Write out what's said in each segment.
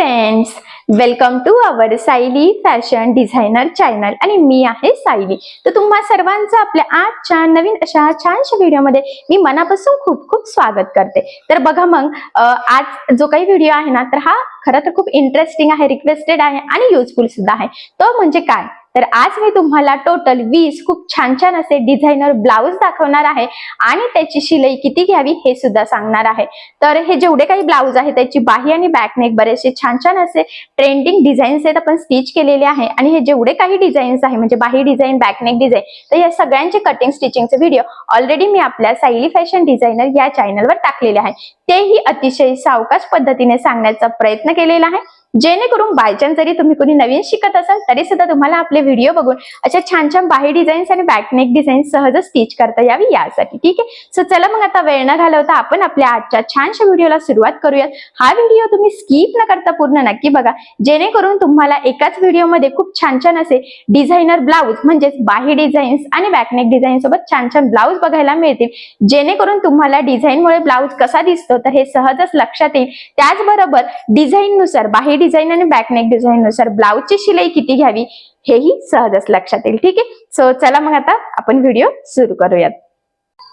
Friends welcome to our Sayali fashion designer channel आणि मी आहे सायली तर तुम्हा सर्वांचं आपल्या आजच्या नवीन अशा छानशा व्हिडिओमध्ये मी मनापासून खूप खूप स्वागत करते. तर बघा मग आज जो काही व्हिडिओ आहे ना तर हा खरं तर खूप इंटरेस्टिंग आहे रिक्वेस्टेड आहे आणि युजफुल सुद्धा आहे. तो म्हणजे काय? तर आज मी तुम्हाला टोटल वीस खूप छान छान असे डिझायनर ब्लाऊज दाखवणार आहे आणि त्याची शिलाई किती घ्यावी हे सुद्धा सांगणार आहे. तर हे जेवढे काही ब्लाऊज आहे त्याची बाही आणि बॅकनेक बरेचसे छान छान असे ट्रेंडिंग डिझाईन्स आहेत आपण स्टिच केलेले आहे. आणि हे जेवढे काही डिझाईन्स आहे म्हणजे बाही डिझाईन बॅकनेक डिझाईन तर या सगळ्यांचे कटिंग स्टिचिंगचे व्हिडिओ ऑलरेडी मी आपल्या सायली फॅशन डिझायनर या चॅनलवर टाकलेले आहे. तेही अतिशय सावकाश पद्धतीने सांगण्याचा प्रयत्न केलेला आहे. जेणेकरून बाय चान्स जरी तुम्ही कोणी नवीन शिकत असाल तरी सुद्धा तुम्हाला आपले व्हिडिओ बघून अशा छान छान बाही डिझाईन्स आणि बॅकनेक डिझाईन सहज स्टिच करता यावी यासाठी. ठीक आहे? सो चला मग आता वेळ न घालवता आपण आपल्या आजच्या छानशा व्हिडिओला सुरुवात करूयात. हा व्हिडिओ तुम्ही स्किप न करता पूर्ण नक्की बघा. जेणेकरून तुम्हाला एकाच व्हिडिओमध्ये खूप छान छान असे डिझायनर ब्लाऊज म्हणजेच बाही डिझाईन्स आणि बॅकनेक डिझाईन सोबत छान छान ब्लाऊज बघायला मिळतील. जेणेकरून तुम्हाला डिझाईनमुळे ब्लाऊज कसा दिसतो तर हे सहजच लक्षात येईल. त्याचबरोबर डिझाईननुसार बाही डिझाईन आणि बॅकनेक डिझाईन नुसार ब्लाऊजची शिलाई किती घ्यावी हेही सहजच लक्षात येईल ठीक आहे? सो चला मग आता आपण व्हिडिओ सुरू करूयात.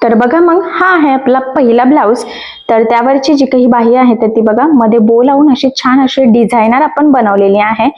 तर बघा मग हा आहे आपला पहिला ब्लाऊज तर त्यावरची जी काही बाही आहे तर ती बघा मध्ये बो लावून अशी छान अशी डिझायनर आपण बनवलेली आहे.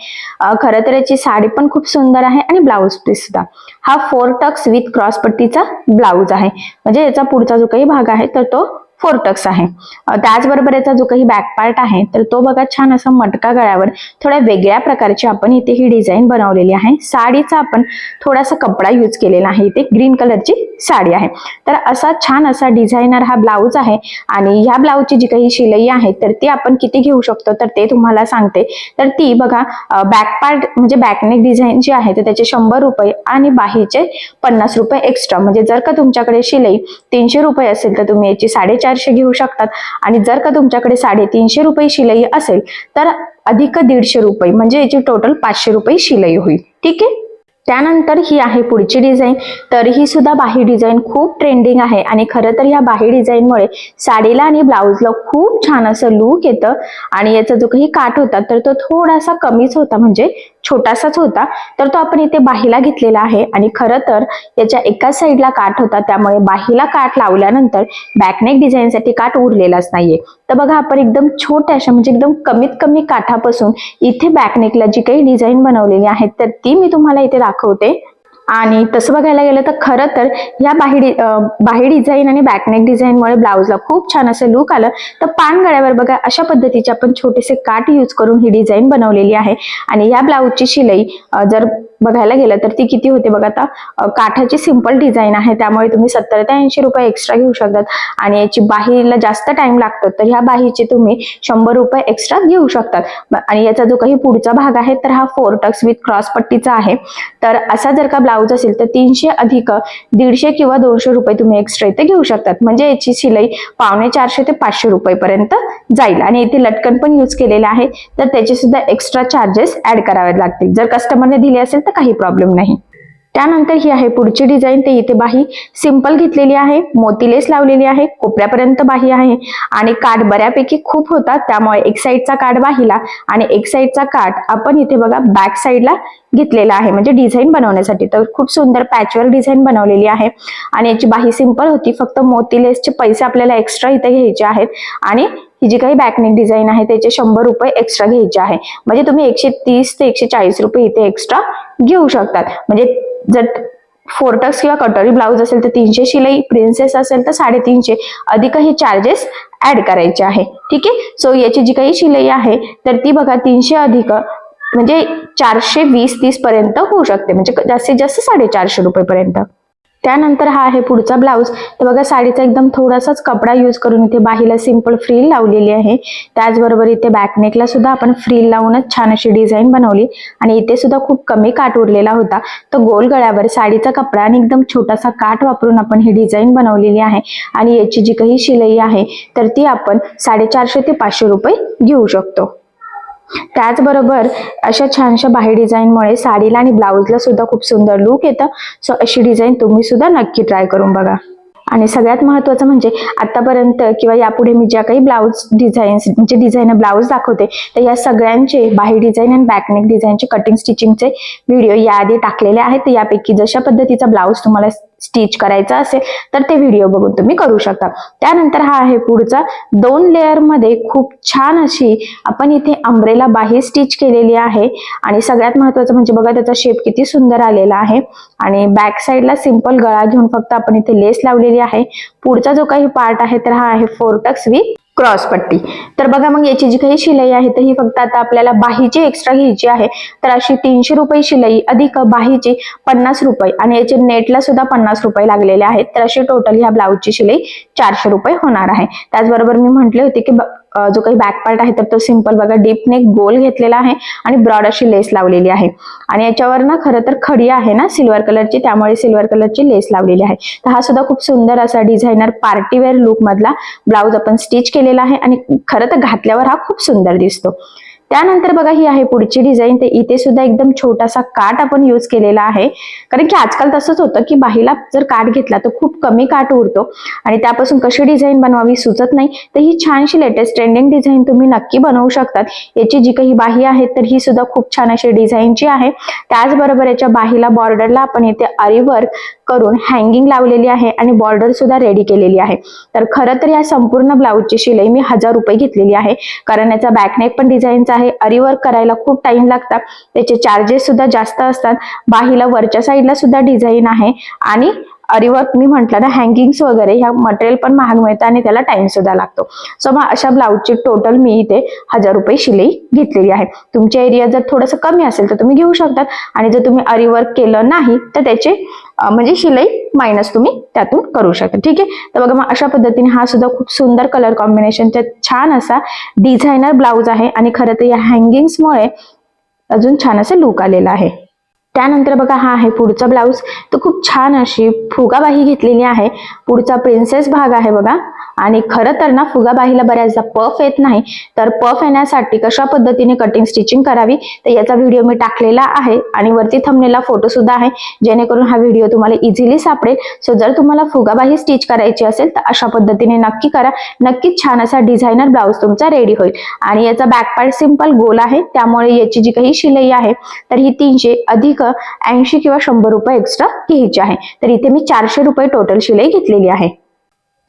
खरं तर याची साडी पण खूप सुंदर आहे आणि ब्लाऊज पीस सुद्धा. हा फोर टक्स विथ क्रॉस पट्टीचा ब्लाऊज आहे. म्हणजे याचा पुढचा जो काही भाग आहे तर तो फोर टक्स आहे. त्याचबरोबर याचा जो काही बॅक पार्ट आहे तर तो बघा छान असा मटका गळ्यावर थोड्या वेगळ्या प्रकारची आपण इथे ही डिझाईन बनवलेली आहे. साडीचा आपण थोडासा कपडा यूज केलेला आहे. इथे ग्रीन कलरची साडी आहे. तर असा छान असा डिझायनर हा ब्लाऊज आहे आणि ह्या ब्लाऊजची जी काही शिलाई आहे तर ती आपण किती घेऊ शकतो? तर ते तुम्हाला सांगते. तर ती बघा बॅक पार्ट म्हणजे बॅकनेक डिझाईन जी आहे तर त्याचे शंभर रुपये आणि बाहीचे पन्नास रुपये एक्स्ट्रा म्हणजे जर का तुमच्याकडे शिलाई तीनशे रुपये असेल तर तुम्ही याची चारशे घेऊ शकतात. आणि जर का तुमच्याकडे साडेतीनशे रुपये शिलाई असेल तर अधिक दीडशे रुपये म्हणजे याची टोटल पाचशे रुपये शिलाई होईल. ठीक आहे? त्यानंतर ही आहे पुढची डिझाईन तर ही सुद्धा बाही डिझाईन खूप ट्रेंडिंग आहे. आणि खरं तर या बाही डिझाईनमुळे साडीला आणि ब्लाऊजला खूप छान असं लुक येतं. आणि याचा जो काही काठ होता तर तो थोडासा कमीच होता. म्हणजे छोटासाच होता तर तो आपण इथे बाहीला घेतलेला आहे. आणि खरं तर याच्या एकाच साईडला काठ होता त्यामुळे बाहीला काठ लावल्यानंतर बॅकनेक डिझाईनसाठी काठ उरलेलाच नाहीये. तर बघा आपण एकदम छोट्याशा म्हणजे एकदम कमीत कमी काठापासून इथे बॅकनेकला जी काही डिझाईन बनवलेली आहे तर ती मी तुम्हाला इथे दाखवते. आणि तसं बघायला गेलं तर खरं तर या बाही डि- बाही डिझाईन आणि बॅकनेक डिझाईनमुळे ब्लाऊजला खूप छान असं लुक आलं. तर पानगळ्यावर बघा अशा पद्धतीचे आपण छोटेसे काठ यूज करून ही डिझाईन बनवलेली आहे. आणि या ब्लाऊजची शिलाई जर बघायला गेलं तर ती किती होते बघा आता? काठाची सिंपल डिझाईन आहे. त्यामुळे तुम्ही सत्तर ते ऐंशी रुपये एक्स्ट्रा घेऊ शकतात. आणि याची बाहीला जास्त टाइम लागतो तर ह्या बाहीचे तुम्ही शंभर रुपये एक्स्ट्रा घेऊ शकतात. आणि याचा जो काही पुढचा भाग आहे तर हा फोर टक्स विथ क्रॉस पट्टीचा आहे. तर असा जर का ब्लाऊज असेल तर तीनशे अधिक दीडशे किंवा दोनशे रुपये तुम्ही एक्स्ट्रा इथे घेऊ शकतात. म्हणजे याची शिलाई पावणे चारशे ते पाचशे रुपयेपर्यंत जाईल. आणि इथे लटकन पण यूज केलेले आहे. तर त्याचे सुद्धा एक्स्ट्रा चार्जेस ऍड करावे लागतील. जर कस्टमरने दिले असेल तर काही प्रॉब्लेम नाही. त्यानंतर ही आहे पुढची डिझाईन. ते इथे बाही सिंपल घेतलेली आहे. मोतीलेस लावलेली आहे. कोपऱ्यापर्यंत बाही आहे. आणि काठ बऱ्यापैकी खूप होता त्यामुळे एक साईडचा काठ बाहीला आणि एक साईडचा काठ आपण इथे बघा बॅक साईडला घेतलेला आहे. म्हणजे डिझाईन बनवण्यासाठी. तर खूप सुंदर पॅचवर डिझाईन बनवलेली आहे. आणि याची बाही सिंपल होती. फक्त मोतीलेसचे पैसे आपल्याला एक्स्ट्रा इथे घ्यायचे आहेत. आणि ही जी काही बॅकनेक डिझाईन आहे त्याचे शंभर रुपये एक्स्ट्रा घ्यायचे आहे. म्हणजे तुम्ही एकशे तीस ते एकशे चाळीस रुपये इथे एक्स्ट्रा घेऊ शकतात. म्हणजे जर फोरटक्स किंवा कटोरी ब्लाऊज असेल तर तीनशे शिलाई प्रिन्सेस असेल तर साडेतीनशे. अधिक हे चार्जेस ऍड करायचे आहे. ठीक आहे? सो याची जी काही शिलाई आहे तर ती बघा तीनशे अधिक म्हणजे चारशे वीस तीस पर्यंत होऊ शकते. म्हणजे जास्तीत जास्त साडेचारशे रुपये पर्यंत. त्यानंतर हा आहे पुढचा ब्लाऊज. तर बघा साडीचा एकदम थोडासाच कपडा यूज करून इथे बाहीला सिंपल फ्रील लावलेली आहे. त्याचबरोबर इथे बॅकनेकला सुद्धा आपण फ्रील लावूनच छान अशी डिझाईन बनवली. आणि इथे सुद्धा खूप कमी काठ उरलेला होता. तर गोल गळ्यावर साडीचा कपडा आणि एकदम छोटासा काठ वापरून आपण ही डिझाईन बनवलेली आहे. आणि याची जी काही शिलाई आहे तर ती आपण साडेचारशे ते पाचशे रुपये घेऊ शकतो. त्याचबरोबर अशा छानशा बाही डिझाईनमुळे साडीला आणि ब्लाऊजला सुद्धा खूप सुंदर लुक येतं. सो अशी डिझाईन तुम्ही सुद्धा नक्की ट्राय करून बघा. आणि सगळ्यात महत्त्वाचं म्हणजे आतापर्यंत किंवा यापुढे मी ज्या काही ब्लाऊज डिझाईन्स म्हणजे डिझाईन ब्लाऊज दाखवते तर या सगळ्यांचे बाही डिझाईन आणि बॅकनेक डिझाईनचे कटिंग स्टिचिंगचे व्हिडिओ याआधी टाकलेले आहेत. यापैकी जशा पद्धतीचा ब्लाऊज तुम्हाला स्टिच करायचा असेल तर ते व्हिडिओ बघून तुम्ही करू शकता. त्यानंतर हा आहे पुढचा. दोन लेअरमध्ये खूप छान अशी आपण इथे अंब्रेला बाही स्टिच केलेली आहे. आणि सगळ्यात महत्वाचं म्हणजे बघा त्याचा शेप किती सुंदर आलेला आहे. आणि बॅक साईडला सिंपल गळा घेऊन फक्त आपण इथे लेस लावलेली आहे. पुढचा जो काही पार्ट आहे तर हा आहे फोरटक्स विथ क्रॉस पट्टी. तर बघा मग याची जी काही शिलाई आहे तर ही फक्त आता आपल्याला बाहीची एक्स्ट्रा घ्यायची आहे. तर अशी तीनशे रुपये शिलाई अधिक बाहीची पन्नास रुपये आणि याचे नेटला सुद्धा पन्नास रुपये लागलेले आहेत. तर अशी टोटल ह्या ब्लाऊजची शिलाई चारशे रुपये होणार आहे. त्याचबरोबर मी म्हटले होते की जो काही बॅक पार्ट आहे तर तो सिंपल बघा. डीप नेक गोल घेतलेला आहे आणि ब्रॉड अशी लेस लावलेली आहे. आणि याच्यावर ना खरं तर खडी आहे ना सिल्वर कलरची त्यामुळे सिल्वर कलरची लेस लावलेली आहे. तर हा सुद्धा खूप सुंदर असा डिझायनर पार्टीवेअर लुक मधला ब्लाऊज आपण स्टिच केलेला आहे. आणि खरं तर घातल्यावर हा खूप सुंदर दिसतो. त्यानंतर बघा ही आहे पुढची डिझाईन तर इथे सुद्धा एकदम छोटासा काट आपण यूज केलेला आहे. कारण की आजकाल तसंच होतं की बाहीला जर काट घेतला तर खूप कमी काट उरतो. आणि त्यापासून कशी डिझाईन बनवावी सुचत नाही. तर ही छानशी लेटेस्ट ट्रेंडिंग डिझाईन तुम्ही नक्की बनवू शकतात. याची जी काही बाही आहे तर ही सुद्धा खूप छान अशी डिझाईनची आहे. त्याचबरोबर याच्या बाहीला बॉर्डरला आपण येते अरिवर्क करून हँगिंग लावलेली आहे आणि बॉर्डर सुद्धा रेडी केलेली आहे. तर खरं तर या संपूर्ण ब्लाऊजची शिलाई मी हजार रुपये घेतलेली आहे. कारण याचा बॅकनेक पण डिझाईनचा आहे अरीवर्क करायला खूप टाइम लागतात. त्याचे चार्जेस सुद्धा जास्त असतात. बाहीला वरच्या साईडला सुद्धा डिझाईन आहे. आणि अरीवर्क मी म्हटलं ना हँगिंग्स वगैरे ह्या मटेरियल पण महाग मिळतं आणि त्याला टाइम सुद्धा लागतो. सो मग अशा ब्लाऊजची टोटल मी इथे हजार रुपये शिलाई घेतलेली आहे. तुमच्या एरिया जर थोडंसं कमी असेल तर तुम्ही घेऊ शकतात आणि जर तुम्ही अरीवर्क केलं नाही तर त्याचे म्हणजे शिलाई मायनस तुम्ही त्यातून करू शकता. ठीक आहे? तर बघा मग अशा पद्धतीने हा सुद्धा खूप सुंदर कलर कॉम्बिनेशनचा छान असा डिझायनर ब्लाऊज आहे. आणि खरं तर या हँगिंग्समुळे अजून छान असं लुक आलेला आहे. त्यानंतर बघा हा आहे पुढचा ब्लाऊज तो खूप छान अशी फुगाबाही घेतलेली आहे. पुढचा प्रिन्सेस भाग आहे बघा. आणि खरं तर ना फुगाबाहीला बऱ्याचदा पफ येत नाही. तर पफ येण्यासाठी कशा पद्धतीने कटिंग स्टिचिंग करावी तर याचा व्हिडिओ मी टाकलेला आहे. आणि वरती थंबनेला फोटो सुद्धा आहे. जेणेकरून हा व्हिडिओ तुम्हाला इझिली सापडेल. सो जर तुम्हाला फुगाबाही स्टिच करायची असेल तर अशा पद्धतीने नक्की करा. नक्कीच छान असा डिझायनर ब्लाऊज तुमचा रेडी होईल. आणि याचा बॅक पार्ट सिंपल गोल आहे. त्यामुळे याची जी काही शिलाई आहे तर ही तीनशे अधिक ऐंशी किंवा शंभर रुपये एक्स्ट्रा घ्यायचे आहे. तर इथे मी चारशे रुपये टोटल शिलाई घेतलेली आहे.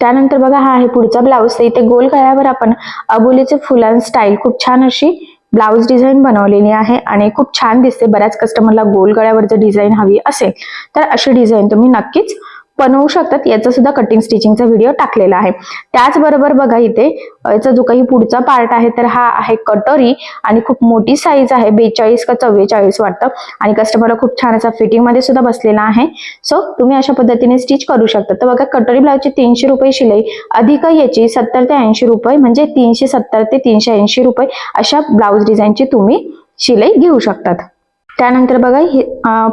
त्यानंतर बघा हा आहे पुढचा ब्लाऊज तर इथे गोल गळ्यावर आपण अबोलीचे फुलां स्टाईल खूप छान अशी ब्लाऊज डिझाईन बनवलेली आहे आणि खूप छान दिसते. बऱ्याच कस्टमरला गोल गळ्यावर जर डिझाईन हवी असेल तर अशी डिझाईन तुम्ही नक्कीच बनवू शकतात. याचा सुद्धा कटिंग स्टिचिंगचा व्हिडिओ टाकलेला आहे. त्याचबरोबर बघा इथे याचा जो काही पुढचा पार्ट आहे तर हा आहे कटोरी आणि खूप मोठी साईज आहे. बेचाळीस का चव्वेचाळीस वाटतं. आणि कस्टमरला खूप छान असा फिटिंगमध्ये सुद्धा बसलेला आहे. सो तुम्ही अशा पद्धतीने स्टिच करू शकता. तर बघा कटोरी ब्लाऊजची तीनशे रुपये शिलाई अधिक याची सत्तर ते ऐंशी रुपये म्हणजे तीनशे सत्तर ते तीनशे ऐंशी रुपये अशा ब्लाऊज डिझाईनची तुम्ही शिलाई घेऊ शकतात. त्यानंतर बघा हे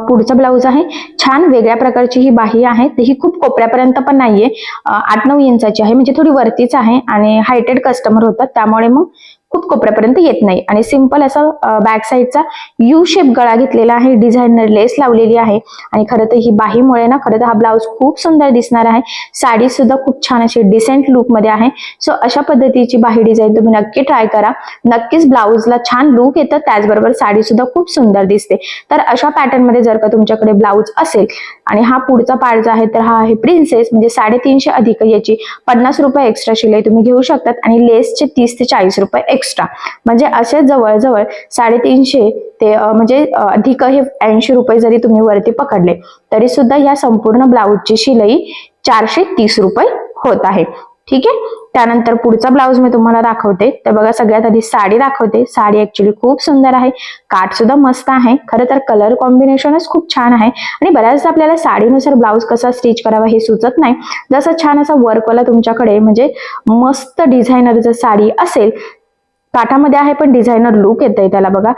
पुढचा ब्लाऊज आहे. छान वेगळ्या प्रकारची ही बाही आहे. ती ही खूप कोपऱ्यापर्यंत पण नाहीये. आठ नऊ इंचाची आहे. म्हणजे थोडी वरतीच आहे आणि हायटेड कस्टमर होतात. त्यामुळे मग खूप कोपऱ्यापर्यंत येत नाही. आणि सिंपल असा बॅक साईडचा यू शेप गळा घेतलेला आहे डिझायनर लेस लावलेली आहे. आणि खरं तर ही बाहीमुळे ना खरं तर हा ब्लाऊज खूप सुंदर दिसणार आहे. साडी सुद्धा खूप छान अशी डिसेंट लुकमध्ये आहे. सो अशा पद्धतीची बाही डिझाईन तुम्ही नक्की ट्राय करा. नक्कीच ब्लाऊजला छान लुक येतं त्याचबरोबर साडी सुद्धा खूप सुंदर दिसते. तर अशा पॅटर्नमध्ये जर का तुमच्याकडे ब्लाऊज असेल आणि हा पुढचा पार्ट जो आहे तर हा आहे प्रिन्सेस म्हणजे साडेतीनशे अधिक याची पन्नास रुपये एक्स्ट्रा शिलाई तुम्ही घेऊ शकतात. आणि लेसचे तीस ते चाळीस रुपये एक्स्ट्रा म्हणजे असे जवळजवळ साडेतीनशे ते म्हणजे अधिक हे ऐंशी रुपये जरी तुम्ही वरती पकडले तरी सुद्धा या संपूर्ण ब्लाऊजची शिलाई चारशे तीस रुपये होत आहे. ठीक आहे? त्यानंतर पुढचा ब्लाऊज मी तुम्हाला दाखवते. तर बघा सगळ्यात आधी साडी दाखवते. साडी ऍक्च्युली खूप सुंदर आहे. काठ सुद्धा मस्त आहे. खरं तर कलर कॉम्बिनेशनच खूप छान आहे. आणि बऱ्याचदा आपल्याला साडीनुसार ब्लाऊज कसा स्टिच करावा हे सुचत नाही. जसं छान असा वर्कवाला तुमच्याकडे म्हणजे मस्त डिझायनर जर साडी असेल काठामध्ये आहे पण डिझायनर लुक येत आहे त्याला बघा.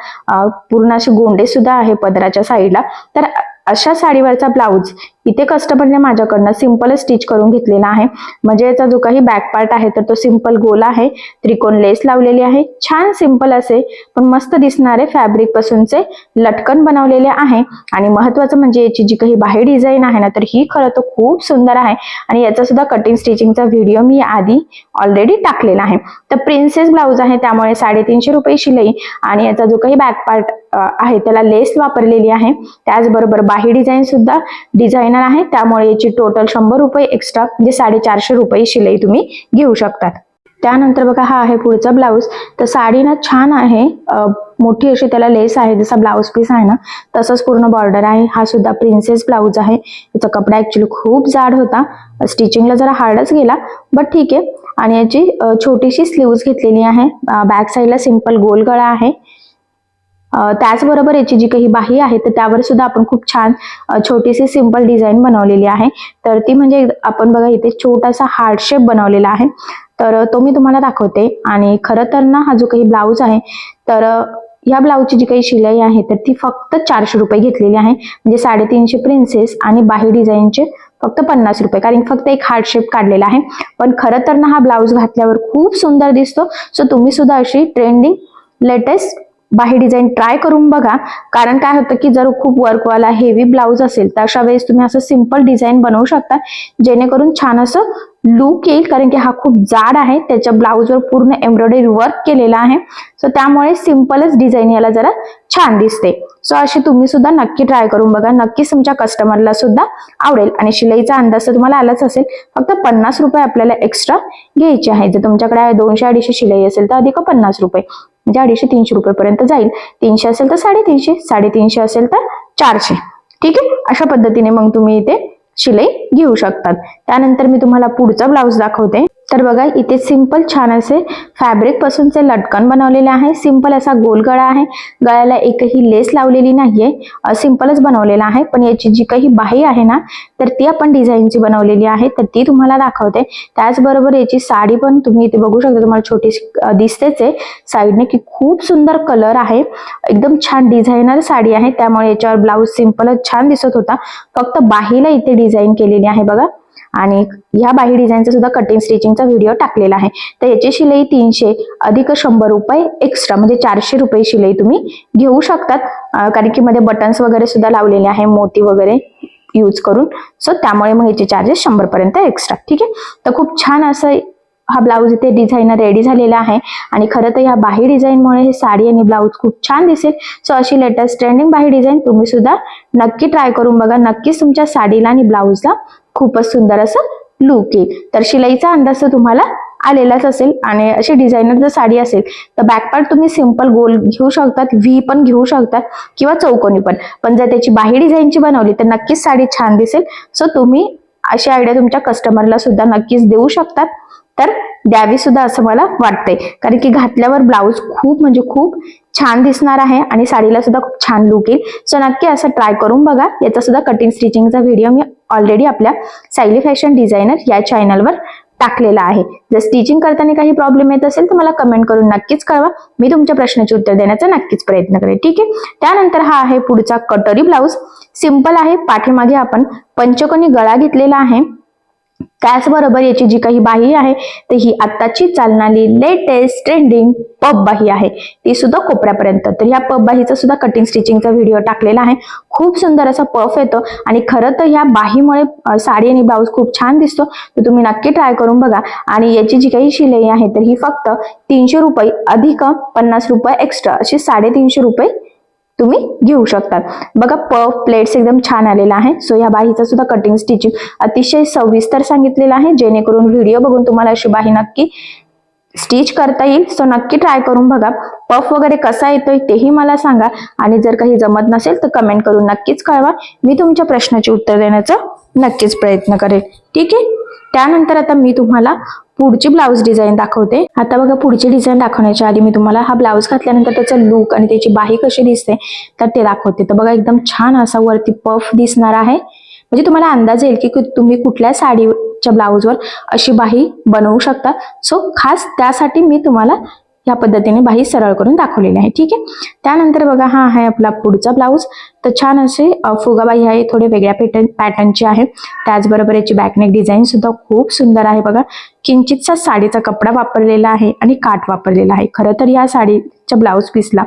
पूर्ण अशी गोंडे सुद्धा आहे पदराच्या साईडला तर अशा साडीवरचा ब्लाऊज इथे कस्टमरने माझ्याकडनं सिंपल स्टिच करून घेतलेला आहे. म्हणजे याचा जो काही बॅक पार्ट आहे तर तो सिंपल गोल आहे. त्रिकोण लेस लावलेली आहे. छान सिंपल असे पण मस्त दिसणारे फॅब्रिक पासूनचे लटकन बनवलेले आहे. आणि महत्वाचं म्हणजे याची जी काही बाहेर डिझाईन आहे ना तर ही खरं तर खूप सुंदर आहे. आणि याचा सुद्धा कटिंग स्टिचिंगचा व्हिडिओ मी आधी ऑलरेडी टाकलेला आहे. तर प्रिन्सेस ब्लाऊज आहे त्यामुळे साडेतीनशे रुपये शिलाई. आणि याचा जो काही बॅक पार्ट आहे त्याला लेस वापरलेली आहे. त्याचबरोबर बाही डिझाईन सुद्धा डिझायनर आहे. त्यामुळे याची टोटल शंभर रुपये एक्स्ट्रा म्हणजे साडेचारशे रुपये शिलाई तुम्ही घेऊ शकतात. त्यानंतर बघा हा आहे पुढचा ब्लाऊज तर साडी ना छान आहे. मोठी अशी त्याला लेस आहे. जसा ब्लाऊज पीस आहे ना तसंच पूर्ण बॉर्डर आहे. हा सुद्धा प्रिन्सेस ब्लाऊज आहे. याचा कपडा ऍक्च्युली खूप जाड होता. स्टिचिंगला जरा हार्डच गेला बट ठीक आहे. आणि याची छोटीशी स्लीव्ज घेतलेली आहे. बॅक साईडला सिंपल गोल गळा आहे. त्याचबरोबर याची जी काही बाही आहे तर त्यावर सुद्धा आपण खूप छान छोटीशी सिंपल डिझाईन बनवलेली आहे. तर ती म्हणजे आपण बघा इथे छोटासा हार्ट शेप बनवलेला आहे. तर तो मी तुम्हाला दाखवते. आणि खरं तर ना हा जो काही ब्लाऊज आहे तर या ब्लाऊजची जी काही शिलाई आहे तर ती फक्त चारशे रुपये घेतलेली आहे. म्हणजे साडेतीनशे प्रिन्सेस आणि बाही डिझाईनचे फक्त पन्नास रुपये. कारण फक्त एक हार्ट शेप काढलेला आहे. पण खरं तर ना हा ब्लाऊज घातल्यावर खूप सुंदर दिसतो. सो तुम्ही सुद्धा अशी ट्रेंडिंग लेटेस्ट बाही डिझाईन ट्राय करून बघा. कारण काय होतं की जर खूप वर्कवाला हेवी ब्लाऊज असेल तर अशा वेळेस तुम्ही असं सिंपल डिझाईन बनवू शकता जेणेकरून छान असं लुक येईल कारण की हा खूप जाड आहे. त्याच्या ब्लाऊजवर पूर्ण एम्ब्रॉयडरी वर्क केलेला आहे. सो त्यामुळे सिंपलच डिझाईन याला जरा छान दिसते. सो अशी तुम्ही सुद्धा नक्की ट्राय करून बघा. नक्कीच तुमच्या कस्टमरला सुद्धा आवडेल. आणि शिलाईचा अंदाज तर तुम्हाला आलाच असेल. फक्त पन्नास रुपये आपल्याला एक्स्ट्रा घ्यायचे आहे जर तुमच्याकडे दोनशे अडीचशे शिलाई असेल तर अधिक पन्नास रुपये. म्हणजे अडीचशे तीनशे रुपयेपर्यंत जाईल. तीनशे असेल तर साडेतीनशे साडेतीनशे असेल तर चारशे. ठीक आहे? अशा पद्धतीने मग तुम्ही इथे शिलाई घेऊ शकतात. त्यानंतर मी तुम्हाला पुढचा ब्लाऊज दाखवते. तर बघा इथे सिंपल छान असे फॅब्रिक पासूनचे लटकन बनवलेले आहे. सिंपल असा गोल गळा आहे. गळ्याला एकही लेस लावलेली नाहीये. सिंपलच बनवलेला आहे. पण याची जी काही बाही आहे ना तर ती आपण डिझाईनची बनवलेली आहे. तर ती तुम्हाला दाखवते. त्याचबरोबर याची साडी पण तुम्ही इथे बघू शकता. तुम्हाला छोटीशी दिसतेच आहे. साईडने की खूप सुंदर कलर आहे. एकदम छान डिझायनर साडी आहे. त्यामुळे याच्यावर ब्लाऊज सिंपलच छान दिसत होता. फक्त बाहीला इथे डिझाईन केलेली आहे बघा. आणि ह्या बाही डिझाईनचा सुद्धा कटिंग स्टिचिंगचा व्हिडिओ टाकलेला आहे. तर याची शिलाई तीनशे अधिक शंभर रुपये एक्स्ट्रा म्हणजे चारशे रुपये शिलाई तुम्ही घेऊ शकतात. कारण की मध्ये बटन्स वगैरे सुद्धा लावलेले आहे मोती वगैरे यूज करून. सो त्यामुळे मग याचे चार्जेस शंभर पर्यंत एक्स्ट्रा ठीक आहे? तर खूप छान असं हा ब्लाऊज इथे डिझाईनर रेडी झालेला आहे. आणि खरं तर या बाही डिझाईनमुळे हे साडी आणि ब्लाऊज खूप छान दिसेल. सो अशी लेटेस्ट ट्रेंडिंग बाही डिझाईन तुम्ही सुद्धा नक्की ट्राय करून बघा. नक्कीच तुमच्या साडीला आणि ब्लाऊजला खूपच सुंदर असं लुक येईल. तर शिलाईचा अंदाज तर तुम्हाला आलेलाच असेल आणि अशी डिझायनर जर साडी असेल तर बॅक पार्ट तुम्ही सिंपल गोल घेऊ शकतात व्ही पण घेऊ शकतात किंवा चौकोनी पण. पण जर त्याची बाही डिझाईनची बनवली तर नक्कीच साडी छान दिसेल. सो तुम्ही अशी आयडिया तुमच्या कस्टमरला सुद्धा नक्कीच देऊ शकतात. तर द्यावी सुद्धा असं मला वाटतंय. कारण की घातल्यावर ब्लाऊज खूप म्हणजे खूप छान दिसणार आहे आणि साडीला सुद्धा खूप छान लुक येईल. सो नक्की असं ट्राय करून बघा. याचा सुद्धा कटिंग स्टिचिंगचा व्हिडिओ मी ऑलरेडी आपल्या सायली फॅशन डिझायनर या चॅनलवर टाकलेला आहे. जर स्टिचिंग करताना काही प्रॉब्लेम येत असेल तर मला कमेंट करून नक्कीच कळवा. मी तुमच्या प्रश्नाचे उत्तर देण्याचा नक्कीच प्रयत्न करेन. ठीक आहे? त्यानंतर हा आहे पुढचा कटोरी ब्लाऊज सिंपल आहे. पाठीमागे आपण पंचकोनी गळा घेतलेला आहे. त्याचबरोबर याची जी काही बाही आहे तर ही आत्ताची चालणारी लेटेस्ट ट्रेंडिंग पब बाही आहे. ती सुद्धा कोपऱ्यापर्यंत. तर ह्या पब बाहीचा सुद्धा कटिंग स्टिचिंगचा व्हिडिओ टाकलेला आहे. खूप सुंदर असा पफ येतो आणि खरं तर ह्या बाहीमुळे साडी आणि ब्लाऊज खूप छान दिसतो. तर तुम्ही नक्की ट्राय करून बघा. आणि याची जी काही शिलाई आहे तर ही फक्त तीनशे रुपये अधिक पन्नास रुपये एक्स्ट्रा अशी साडेतीनशे रुपये तुम्ही घेऊ शकतात. बघा पफ प्लेट्स एकदम छान आलेला आहे. सो या बाहीचा सुद्धा कटिंग स्टिचिंग अतिशय सविस्तर सांगितलेलं आहे. जेणेकरून व्हिडिओ बघून तुम्हाला अशी बाही नक्की स्टिच करता येईल. सो नक्की ट्राय करून बघा. पफ वगैरे कसा येतोय तेही मला सांगा. आणि जर काही जमत नसेल तर कमेंट करून नक्कीच कळवा. मी तुमच्या प्रश्नाचे उत्तर देण्याचा नक्कीच प्रयत्न करेल. ठीक आहे? त्यानंतर आता मी तुम्हाला पुढची ब्लाऊज डिझाईन दाखवते. आता बघा पुढची डिझाईन दाखवण्याच्या आधी मी तुम्हाला हा ब्लाऊज घातल्यानंतर त्याचा लुक आणि त्याची बाही कशी दिसते तर ते दाखवते. तर बघा एकदम छान असा वरती पफ दिसणार आहे. म्हणजे तुम्हाला अंदाज येईल की तुम्ही कुठल्या साडीच्या ब्लाऊजवर अशी बाही बनवू शकता. सो खास त्यासाठी मी तुम्हाला ह्या पद्धतीने बाही सरळ करून दाखवलेली आहे. ठीक आहे? त्यानंतर बघा हा आहे आपला पुढचा ब्लाऊज तर छान असे फुगाबाई आहे थोडे वेगळ्या पॅटर्न पॅटर्नची आहे. त्याचबरोबर याची बॅकनेक डिझाईन सुद्धा खूप सुंदर आहे बघा. किंचितचा साडीचा कपडा वापरलेला आहे आणि काठ वापरलेला आहे. खरं तर या साडीच्या ब्लाऊज पीसला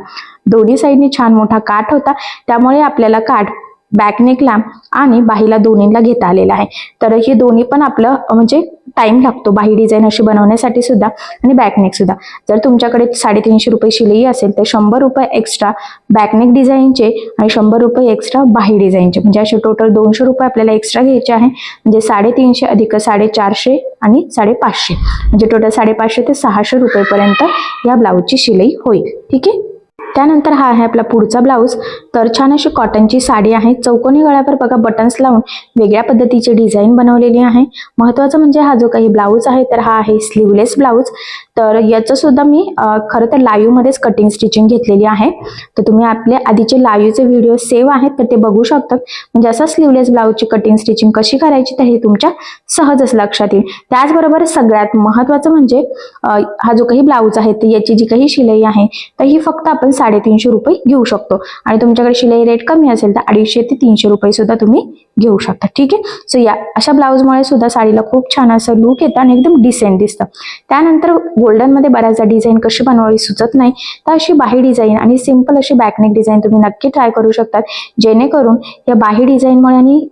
दोन्ही साईडने छान मोठा काठ होता. त्यामुळे आपल्याला काठ बॅकनेकला आणि बाहीला दोन्हीला घेता आलेला आहे. तर हे दोन्ही पण आपलं म्हणजे टाइम लागतो. बाही डिझाईन अशी बनवण्यासाठी सुद्धा आणि बॅकनेक सुद्धा. जर तुमच्याकडे साडेतीनशे रुपये शिलाई असेल तर शंभर रुपये एक्स्ट्रा बॅकनेक डिझाईनचे आणि शंभर रुपये एक्स्ट्रा बाही डिझाईनचे म्हणजे असे टोटल दोनशे रुपये आपल्याला एक्स्ट्रा घ्यायचे आहे. म्हणजे साडेतीनशे अधिक साडेचारशे आणि साडेपाचशे. म्हणजे टोटल साडेपाचशे ते सहाशे रुपयेपर्यंत या ब्लाऊजची शिलाई होईल. ठीक आहे? त्यानंतर हा आहे आपला पुढचा ब्लाऊज. तर छान अशी कॉटनची साडी आहे. चौकोनी गळ्यावर बघा बटन्स लावून वेगळ्या पद्धतीची डिझाईन बनवलेली आहे. महत्त्वाचं म्हणजे हा जो काही ब्लाऊज आहे तर हा आहे स्लीवलेस ब्लाऊज. तर याचं सुद्धा मी खरं तर लाईव्हमध्येच कटिंग स्टिचिंग घेतलेली आहे. तर तुम्ही आपले आधीचे लाईव्हचे व्हिडिओ सेव्ह आहेत तर ते बघू शकतात म्हणजे असं स्लीवलेस ब्लाऊजची कटिंग स्टिचिंग कशी करायची तर हे तुमच्या सहजच लक्षात येईल. त्याचबरोबर सगळ्यात महत्त्वाचं म्हणजे हा जो काही ब्लाऊज आहे तर याची जी काही शिलाई आहे तर ही फक्त आपण साडेतीनशे रुपये घेऊ शकतो. आणि तुमच्याकडे शिलाई रेट कमी असेल तर अडीचशे ते तीनशे रुपये सुद्धा तुम्ही घेऊ शकता. ठीक आहे? सो या अशा ब्लाऊजमुळे सुद्धा साडीला खूप छान असं लुक येतं आणि एकदम डिसेंट दिसतं. त्यानंतर गोल्डनमध्ये बऱ्याचदा डिझाईन कशी बनवावी सुचत नाही. तर अशी बाही डिझाईन आणि सिंपल अशी बॅकनेक डिझाईन तुम्ही नक्की ट्राय करू शकतात. जेणेकरून या बाही डिझाईनमुळे आणि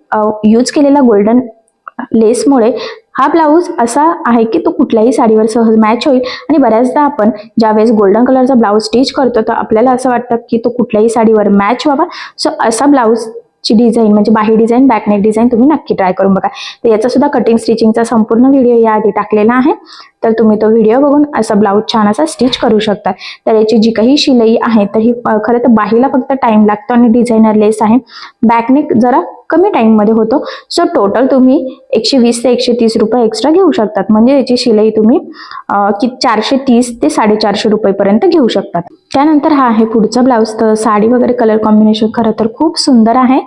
यूज केलेला गोल्डन लेसमुळे हा ब्लाऊज असा आहे की तो कुठल्याही साडीवर सहज मॅच होईल. आणि बऱ्याचदा आपण ज्यावेळेस गोल्डन कलरचा ब्लाऊज स्टिच करतो तर आपल्याला असं वाटतं की तो कुठल्याही साडीवर मॅच व्हावा. सो असा ब्लाऊज ची डिझाईन म्हणजे बाही डिझाईन बॅकनेक डिझाईन तुम्ही नक्की ट्राय करून बघा. तर याचा सुद्धा कटिंग स्टिचिंगचा संपूर्ण व्हिडिओ या आधी टाकलेला आहे. तर तुम्ही तो व्हिडिओ बघून असा ब्लाऊज छान असा स्टिच करू शकता. तर याची जी काही शिलाई आहे तर ही खरं तर बाहीला फक्त टाइम लागतो आणि डिझायनर लेस आहे. बॅकनेक जरा कमी टाइममध्ये होतो. सो टोटल तुम्ही एकशे वीस ते एकशे तीस रुपये एक्स्ट्रा घेऊ शकतात. म्हणजे याची शिलाई तुम्ही कि चारशे तीस ते साडेचारशे रुपयेपर्यंत घेऊ शकतात. त्यानंतर हा आहे पुढचा ब्लाऊज तर साडी वगैरे कलर कॉम्बिनेशन खरं तर खूप सुंदर आहे.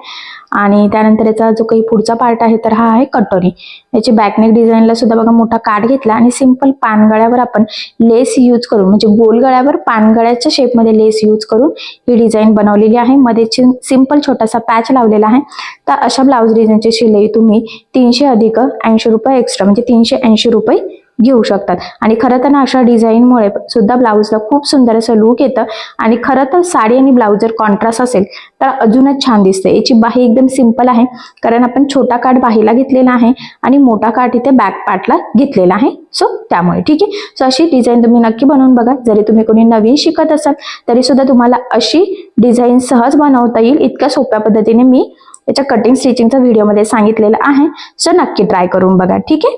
आणि त्यानंतर याचा जो काही पुढचा पार्ट आहे तर हा आहे कटोरी. याची बॅकनेक डिझाईनला सुद्धा बघा मोठा काठ घेतला आणि सिंपल पानगळ्यावर आपण लेस यूज करून म्हणजे गोल गळ्यावर पानगळ्याच्या शेपमध्ये लेस यूज करून ही डिझाईन बनवलेली आहे. मध्ये सिंपल छोटासा पॅच लावलेला आहे. तर अशा ब्लाऊज डिझाईनची शिलाई तुम्ही तीनशे अधिक ऐंशी रुपये एक्स्ट्रा म्हणजे तीनशे ऐंशी रुपये घेऊ शकतात. आणि खरं तर ना अशा डिझाईनमुळे सुद्धा ब्लाऊजला खूप सुंदर असं लुक येतं. आणि खरं तर साडी आणि ब्लाऊज जर कॉन्ट्रास्ट असेल तर अजूनच छान दिसते याची बाही एकदम सिंपल आहे कारण आपण छोटा काठ बाहीला घेतलेला आहे आणि मोठा काठ इथे बॅक पार्टला घेतलेला आहे. सो त्यामुळे ठीक आहे. सो अशी डिझाईन तुम्ही नक्की बनवून बघा. जरी तुम्ही कोणी नवीन शिकत असाल तरी सुद्धा तुम्हाला अशी डिझाईन सहज बनवता येईल. इतक्या सोप्या पद्धतीने मी याच्या कटिंग स्टिचिंगचा व्हिडिओमध्ये सांगितलेलं आहे. सो नक्की ट्राय करून बघा. ठीक आहे?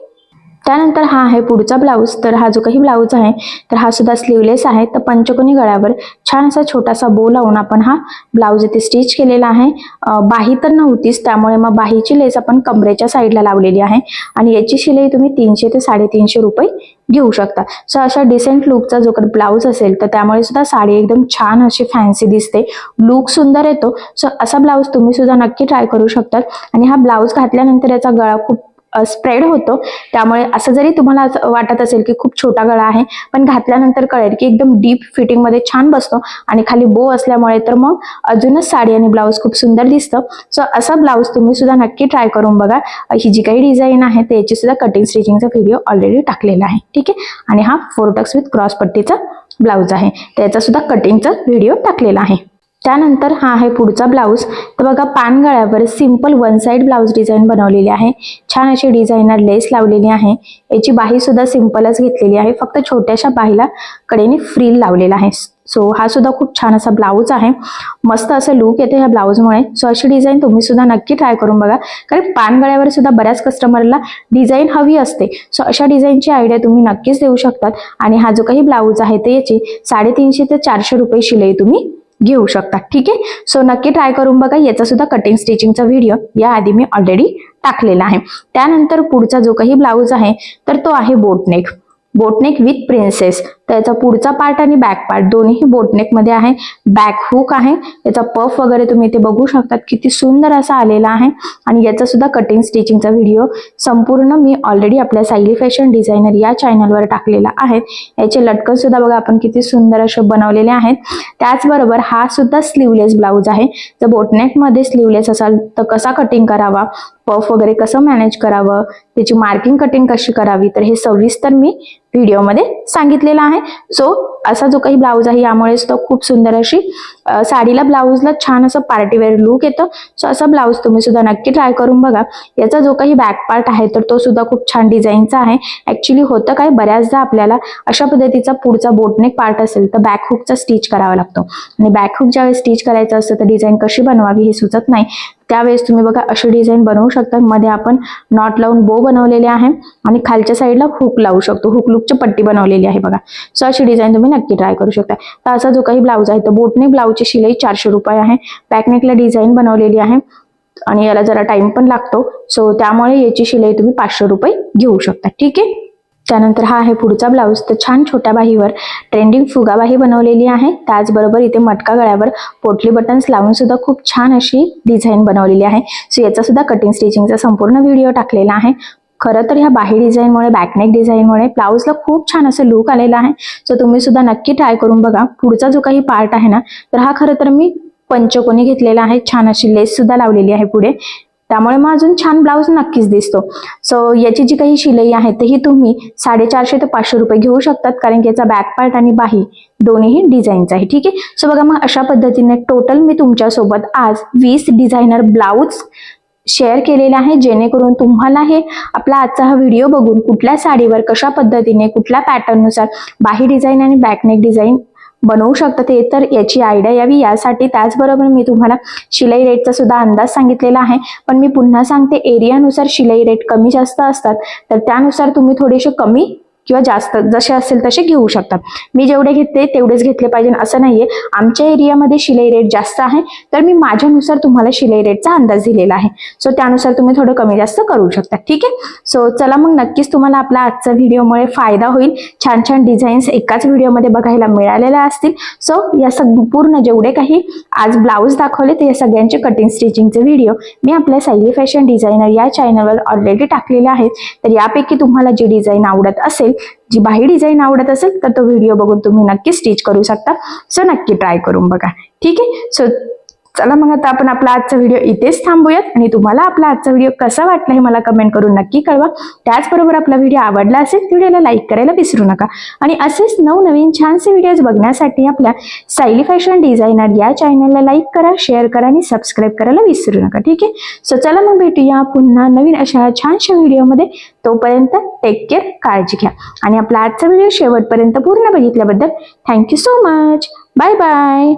त्यानंतर हा आहे पुढचा ब्लाऊज. तर हा जो काही ब्लाऊज आहे तर हा सुद्धा स्लीवलेस आहे. तर पंचकोनी गळ्यावर छान असा छोटासा बो लावून आपण हा ब्लाऊज इथे स्टिच केलेला आहे. बाही तर नव्हतीच त्यामुळे मग बाहीची लेस आपण कमरेच्या साईडला लावलेली आहे. आणि याची शिलाई तुम्ही तीनशे ते साडेतीनशे रुपये घेऊ शकता. सो अशा डिसेंट लुकचा जो काही ब्लाऊज असेल तर त्यामुळे सुद्धा साडी एकदम छान अशी फॅन्सी दिसते. लुक सुंदर येतो. सो असा ब्लाऊज तुम्ही सुद्धा नक्की ट्राय करू शकतात. आणि हा ब्लाऊज घातल्यानंतर याचा गळा खूप स्प्रेड होतो. त्यामुळे असं जरी तुम्हाला असं वाटत असेल की खूप छोटा गळा आहे पण घातल्यानंतर कळेल की एकदम डीप फिटिंगमध्ये छान बसतो आणि खाली बो असल्यामुळे तर मग अजूनच साडी आणि ब्लाऊज खूप सुंदर दिसतं. सो असा ब्लाऊज तुम्ही सुद्धा नक्की ट्राय करून बघा. ही जी काही डिझाईन आहे त्याची सुद्धा कटिंग स्टिचिंगचा व्हिडिओ ऑलरेडी टाकलेला आहे. ठीक आहे? आणि हा फोरटक्स विथ क्रॉस पट्टीचा ब्लाऊज आहे. त्याचा सुद्धा कटिंगचा व्हिडिओ टाकलेला आहे. त्यानंतर हा आहे पुढचा ब्लाऊज. तर बघा पानगळ्यावर simple one side blouse design बनवलेली आहे. छान अशी डिझाईनर लेस लावलेली आहे. याची बाही सुद्धा सिंपलच घेतलेली आहे. फक्त छोट्याशा बाहीला कडेने फ्रील लावलेला आहे. सो हा सुद्धा खूप छान असा ब्लाऊज आहे. मस्त असं लुक येते ह्या ब्लाऊजमुळे. सो अशी डिझाईन तुम्ही सुद्धा नक्की ट्राय करून बघा. कारण पानगळ्यावर सुद्धा बऱ्याच कस्टमरला डिझाईन हवी असते. सो अशा डिझाईनची आयडिया तुम्ही नक्कीच देऊ शकतात. आणि हा जो काही ब्लाऊज आहे ते याची साडेतीनशे ते चारशे रुपये शिलाई तुम्ही घेऊ शकता. ठीक आहे? सो नक्की ट्राय करून बघा. याचा सुद्धा कटिंग स्टिचिंगचा व्हिडिओ याआधी मी ऑलरेडी टाकलेला आहे. त्यानंतर पुढचा जो काही ब्लाऊज आहे तर तो आहे बोटनेक बोटनेक विथ प्रिन्सेस तर याचा पुढचा पार्ट आणि बॅक पार्ट दोन्ही बोटनेकमध्ये आहे. बॅक हुक आहे. याचा पफ वगैरे तुम्ही इथे बघू शकतात. किती सुंदर असा आलेला आहे. आणि याचा सुद्धा कटिंग स्टिचिंगचा व्हिडिओ संपूर्ण मी ऑलरेडी आपल्या सायली फॅशन डिझायनर या चॅनलवर टाकलेला आहे. याचे लटकन सुद्धा बघा आपण किती सुंदर असे बनवलेले आहेत. त्याचबरोबर हा सुद्धा स्लीवलेस ब्लाऊज आहे. जर बोटनेकमध्ये स्लीवलेस असाल तर कसा कटिंग करावा? पफ वगैरे कसं मॅनेज करावं? त्याची मार्किंग कटिंग कशी करावी? तर हे सविस्तर मी व्हिडिओमध्ये सांगितलेला आहे. सो असा जो काही ब्लाऊज आहे यामुळेच तो खूप सुंदर अशी साडीला ब्लाऊजला छान असं पार्टीवेअर लुक येतं. सो असा ब्लाऊज तुम्ही सुद्धा नक्की ट्राय करून बघा. याचा जो काही बॅक पार्ट आहे तर तो सुद्धा खूप छान डिझाईनचा आहे. ऍक्च्युली होतं काय बऱ्याचदा आपल्याला अशा पद्धतीचा पुढचा बोटनेक पार्ट असेल तर बॅक हुकचा स्टिच करावा लागतो. आणि बॅक हुक ज्यावेळेस स्टिच करायचं असतं तर डिझाईन कशी बनवावी हे सुचत नाही. त्यावेळेस तुम्ही बघा अशी डिझाईन बनवू शकता. मध्ये आपण नॉट लावून बो बनवलेले आहे आणि खालच्या साईडला हुक लावू शकतो. हुक लुकची पट्टी बनवलेली आहे बघा. सो अशी डिझाईन तुम्ही नक्की ट्राय करू शकता. तर असा जो काही ब्लाऊज आहे तर बोटने ब्लाऊजची शिलाई चारशे रुपये आहे. बॅकनेकला डिझाईन बनवलेली आहे. आणि याला जरा टाइम पण लागतो. सो त्यामुळे याची शिलाई तुम्ही पाचशे रुपये घेऊ शकता. ठीक आहे? त्यानंतर हा आहे पुढचा ब्लाऊज. तर छान छोट्या बाहीवर ट्रेंडिंग फुगाबाही बनवलेली आहे. त्याचबरोबर इथे मटका गळ्यावर पोटली बटन्स लावून सुद्धा खूप छान अशी डिझाईन बनवलेली आहे. सो याचा सुद्धा कटिंग स्टिचिंगचा संपूर्ण व्हिडिओ टाकलेला आहे. खरं तर ह्या बाही डिझाईनमुळे बॅकनेक डिझाईनमुळे ब्लाऊजला खूप छान असं लुक आलेला आहे. सो तुम्ही सुद्धा नक्की ट्राय करून बघा. पुढचा जो काही पार्ट आहे ना तर हा खरं तर मी पंचकोनी घेतलेला आहे. छान अशी लेस सुद्धा लावलेली आहे पुढे. त्यामुळे मग अजून छान ब्लाऊज नक्कीच दिसतो. सो याची जी काही शिलाई आहे तेही तुम्ही साडेचारशे ते पाचशे रुपये घेऊ शकतात कारण की याचा बॅक पार्ट आणि बाही दोन्हीही डिझाईन्स आहे. ठीक आहे? सो बघा मग अशा पद्धतीने टोटल मी तुमच्यासोबत आज वीस डिझायनर ब्लाऊज शेअर केलेला आहे जेणेकरून तुम्हाला हे आपला आजचा हा व्हिडिओ बघून कुठल्या साडीवर कशा पद्धतीने कुठल्या पॅटर्ननुसार बाही डिझाईन आणि बॅकनेक डिझाईन बनवू शकता ते तर याची आयडिया यावी. यासाठी त्याचबरोबर मी तुम्हाला शिलाई रेटचा सुद्धा अंदाज सांगितलेला आहे. पण मी पुन्हा सांगते एरियानुसार शिलाई रेट कमी जास्त असतात. तर त्यानुसार तुम्ही थोडेसे कमी किंवा जास्त जसे असेल तसे घेऊ शकतात. मी जेवढे घेते तेवढेच घेतले पाहिजे असं नाहीये. आमच्या एरियामध्ये शिलाई रेट जास्त आहे तर मी माझ्यानुसार तुम्हाला शिलाई रेटचा अंदाज दिलेला आहे. सो त्यानुसार तुम्ही थोडं कमी जास्त करू शकता. ठीक आहे? सो चला मग नक्कीच तुम्हाला आपला आजचा व्हिडिओमुळे फायदा होईल. छान छान डिझाईन्स एकाच व्हिडिओमध्ये बघायला मिळालेल्या असतील. सो या संपूर्ण जेवढे काही आज ब्लाऊज दाखवले ते या सगळ्यांचे कटिंग स्टिचिंगचे व्हिडिओ मी आपल्या सायली फॅशन डिझायनर या चॅनलवर ऑलरेडी टाकलेले आहेत. तर यापैकी तुम्हाला जी डिझाईन आवडत असेल जी बाही डिझाईन आवडत असेल तर तो व्हिडिओ बघून तुम्ही नक्की स्टिच करू शकता. सो नक्की ट्राय करून बघा. ठीक आहे? सो चला मग आता आपण आपला आजचा व्हिडिओ इथेच थांबूयात. आणि तुम्हाला आपला आजचा व्हिडिओ कसा वाटला हे मला कमेंट करून नक्की कळवा. त्याचबरोबर आपला व्हिडिओ आवडला असेल व्हिडिओला लाईक करायला विसरू नका. आणि असेच नवनवीन छानसे व्हिडिओज बघण्यासाठी आपल्या सायली फॅशन डिझायनर या चॅनलला लाईक करा शेअर करा आणि सबस्क्राईब करायला विसरू नका. ठीक आहे? सो चला मग भेटूया पुन्हा नवीन अशा छानशा व्हिडिओमध्ये तोपर्यंत टेक केअर काळजी घ्या. आणि आपला आजचा व्हिडिओ शेवटपर्यंत पूर्ण बघितल्याबद्दल thank you so much bye bye